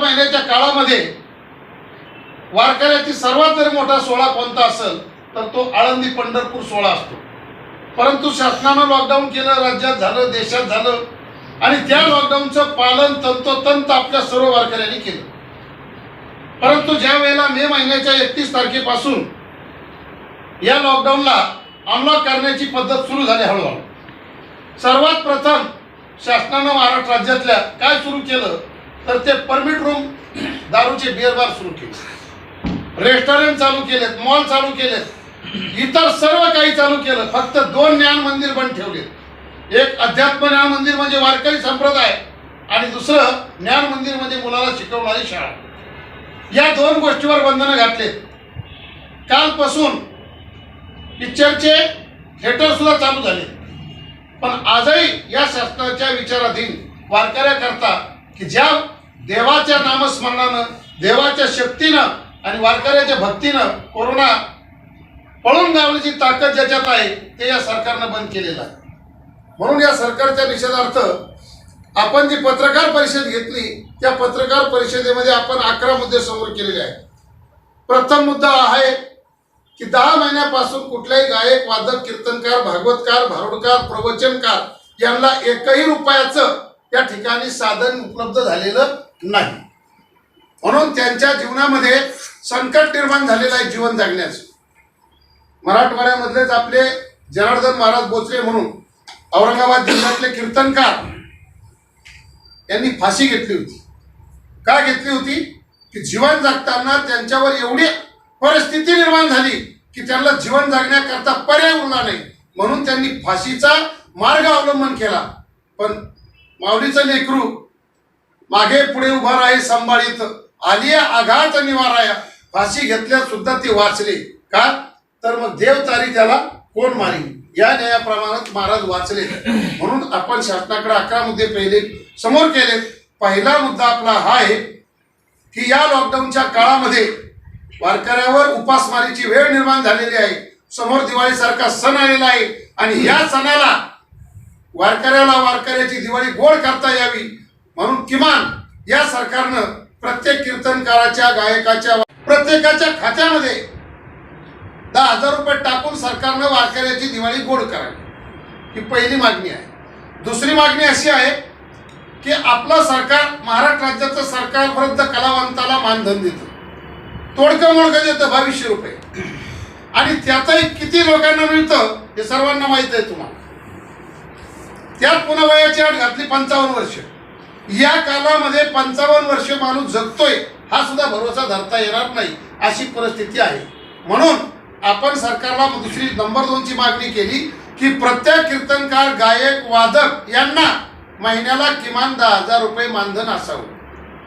महिन्याच्या काळामध्ये वारकऱ्याची सर्वात जर मोठा सोहळा कोणता असेल तर तो आळंदी पंढरपूर सोहळा असतो. परंतु शासनानं लॉकडाऊन केलं राज्यात झालं देशात झालं आणि त्या लॉकडाऊनचं पालन तंतोतंत आपल्या सर्व वारकऱ्यांनी केलं. परंतु ज्या वेळेला मे महिन्याच्या एकतीस तारखेपासून या लॉकडाऊनला अनलॉक करण्याची पद्धत सुरू झाली हळूहळू. सर्वात प्रथम शासनानं महाराष्ट्र राज्यातल्या काय सुरू केलं? तर ते परमिट रूम दारूचे बिअर बार सुरू केले. रेस्टॉरंट चालू केलेत मॉल चालू केलेत. इतर सर्व काही चालू केलं. फक्त दोन ज्ञान मंदिर बंद ठेवलेत. एक अध्यात्म ज्ञान मंदिर म्हणजे वारकरी संप्रदाय आणि दुसरं ज्ञान मंदिर म्हणजे मुलाला शिकवणारी शाळा. या दोन गोष्टीवर बंधनं घातलेत. कालपासून पिक्चरचे थिएटर सुद्धा चालू झाले पण आजही या शासनाच्या विचाराधीन वारकऱ्याकरता की ज्या देवाच्या नामस्मरणानं देवाच्या शक्तीनं आणि वारकऱ्याच्या भक्तीनं कोरोना पळून गावण्याची ताकद ज्याच्यात आहे ते या सरकारनं बंद केलेलं आहे. म्हणून या सरकारच्या निषेधार्थ आपण जी पत्रकार परिषद घेतली त्या पत्रकार परिषदेमध्ये आपण अकरा मुद्दे समोर केलेले आहेत. प्रथम मुद्दा आहे की दहा महिन्यापासून कुठल्याही गायक वादक कीर्तनकार भागवतकार भारुडकार प्रवचनकार यांना एकही रुपयाचं त्या ठिकाणी साधन उपलब्ध झालेलं नाही. म्हणून त्यांच्या जीवनामध्ये संकट निर्माण झालेलं आहे जीवन जगण्याचं. मराठवाड्यामधलेच आपले जनार्दन महाराज बोचले म्हणून औरंगाबाद जिल्ह्यातले कीर्तनकार यांनी फाशी घेतली होती. का घेतली होती? की जीवन जगताना त्यांच्यावर एवढी परिस्थिती निर्माण झाली की त्यांना जीवन जगण्याकरता पर्याय उरला नाही. म्हणून त्यांनी फाशीचा मार्ग अवलंबन केला. पण माऊलीचं लेकरू. मागे पुढे उभा राही सांभाळीत. आली आघात निवाराया. फाशी घेतल्या सुद्धा ते वाचले. का? तर मग देव तारी त्याला कोण मारी या न्यायाप्रमाणात महाराज वाचले. म्हणून आपण शासनाकडे अकरा मुद्दे पहिले समोर केले. पहिला मुद्दा आपला हा आहे की या लॉकडाऊनच्या काळामध्ये वारकऱ्यावर उपासमारीची वेळ निर्माण झालेली आहे. समोर दिवाळीसारखा सण आलेला आहे. आणि या सणाला वारकऱ्याला वारकऱ्याची दिवाळी गोड करता यावी म्हणून किमान या सरकारनं प्रत्येक कीर्तनकाराच्या गायकाच्या प्रत्येकाच्या खात्यामध्ये दहा हजार रुपये टाकून सरकारनं वारकऱ्याची दिवाळी गोड करावी. ही पहिली मागणी आहे. दुसरी मागणी अशी आहे की आपलं सरकार महाराष्ट्र राज्याचं सरकार वृद्ध कलावंताला मानधन देतं. तोडकं मोडकं देतं बावीसशे रुपये. आणि त्यातही किती लोकांना मिळतं हे सर्वांना माहीत आहे तुम्हाला. त्यात पुन्हा वयाची अट घातली पंचावन्न वर्ष. या कालामध्ये पंचावन्न वर्ष माणूस जगतोय हा सुद्धा भरोसा धरता येणार नाही अशी परिस्थिती आहे. म्हणून आपण सरकारला दुसरी नंबर दोनची मागणी केली की प्रत्येक कीर्तनकार गायक वादक यांना महिन्याला किमान दहा हजार रुपये मानधन असावं.